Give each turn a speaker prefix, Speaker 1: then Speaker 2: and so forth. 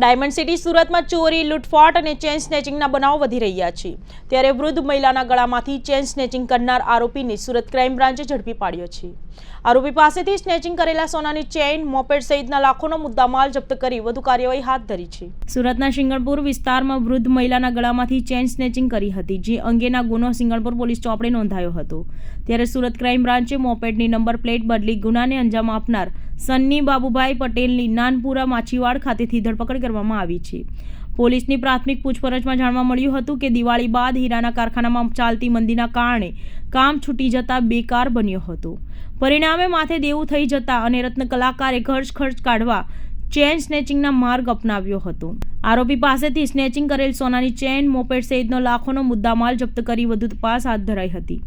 Speaker 1: Diamond city સુરતમાં ચોરી, લૂંટફાટ અને ચેન સ્નેચિંગના બનાવો વધી રહ્યા છે. ત્યારે વૃદ્ધ મહિલાના ગળામાંથી ચેન સ્નેચિંગ કરનાર આરોપીને સુરત ક્રાઇમ બ્રાન્ચે ઝડપી પાડ્યો છે. આરોપી પાસેથી સ્નેચિંગ કરેલા સોનાની ચેઇન, મોપેડ સહિતના લાખોનો મુદ્દામાલ જપ્ત કરી વધુ કાર્યવાહી હાથ ધરી છે. સુરતના સિંગણપુર વિસ્તારમાં વૃદ્ધ મહિલાના ગળામાંથી ચેન સ્નેચિંગ કરી હતી, જે અંગેના ગુનો સિંગણપુર પોલીસ ચોપડે નોંધાયો હતો. ત્યારે સુરત ક્રાઇમ બ્રાન્ચે મોપેડની નંબર પ્લેટ બદલી ગુનાને અંજામ આપનાર સન્ની બાબુભાઈ પટેલની નાનપુરા માછીવાડ ખાતેથી ધરપકડ કરવામાં આવી છે. પોલીસની પ્રાથમિક પૂછપરછમાં જાણવા મળ્યું હતું કે દિવાળી બાદ હીરાના કારખાનામાં ચાલતી મંદીના કારણે કામ છૂટી જતા બેકાર બન્યો હતો. પરિણામે માથે દેવું થઈ જતા અને રત્ન કલાકારે ખર્ચ ખર્ચ કાઢવા ચેન સ્નેચિંગના માર્ગ અપનાવ્યો હતો. આરોપી પાસેથી સ્નેચિંગ કરેલ સોનાની ચેન, મોપેડ સહિતનો લાખોનો મુદ્દામાલ જપ્ત કરી વધુ તપાસ હાથ ધરાઈ હતી.